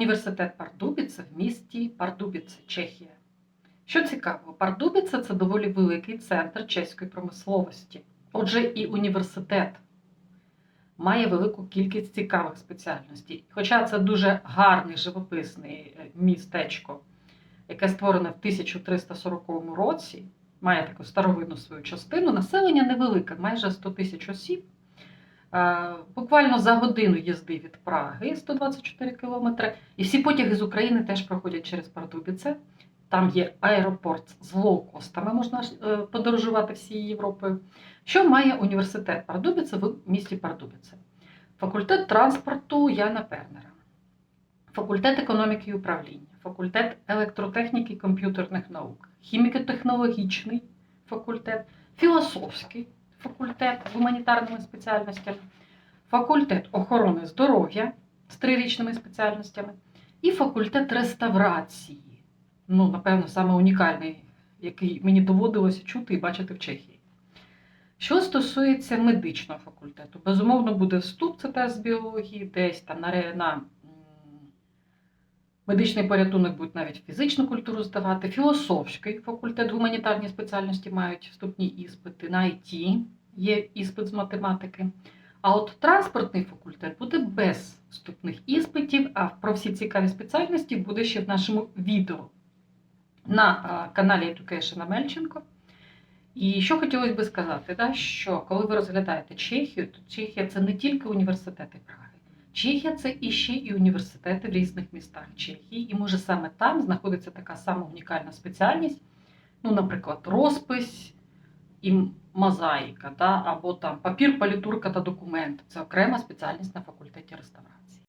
Університет Пардубіце в місті Пардубіце, Чехія. Що цікаво, Пардубіце це доволі великий центр чеської промисловості. Отже, і університет має велику кількість цікавих спеціальностей. Хоча це дуже гарний живописний е, містечко, яке створене в 1340 році, має таку старовинну свою частину, населення невелике, майже 100 тисяч осіб. Е, Буквально за годину їзди від Праги 124 кілометри. І всі потяги з України теж проходять через Пардубіце. Там є аеропорт з лоукостами, можна е, подорожувати всією Європою. Що має університет Пардубіце в місті Пардубіце? Факультет транспорту Яна Пернера, факультет економіки і управління, факультет електротехніки і комп'ютерних наук, хіміко-технологічний факультет, філософський факультет гуманітарними спеціальностями, факультет охорони здоров'я з трирічними спеціальностями і факультет реставрації. Ну, напевно, саме унікальний, який мені доводилося чути і бачити в Чехії. Що стосується медичного факультету, безумовно, буде вступ, це тест з біології, десь там на, медичний порятунок будуть навіть фізичну культуру здавати, філософський факультет, гуманітарні спеціальності мають вступні іспити, на IT є іспит з математики. А от транспортний факультет буде без вступних іспитів, а про всі цікаві спеціальності буде ще в нашому відео на каналі Education Мельченко. І що хотілося би сказати, що коли ви розглядаєте Чехію, то Чехія це не тільки університети Праги. Чехія це іще і університети в різних містах Чехії, і може саме там знаходиться така сама унікальна спеціальність, ну, наприклад, розпись і мозаїка, да, або там папір, палітурка та документ. Це окрема спеціальність на факультеті реставрації.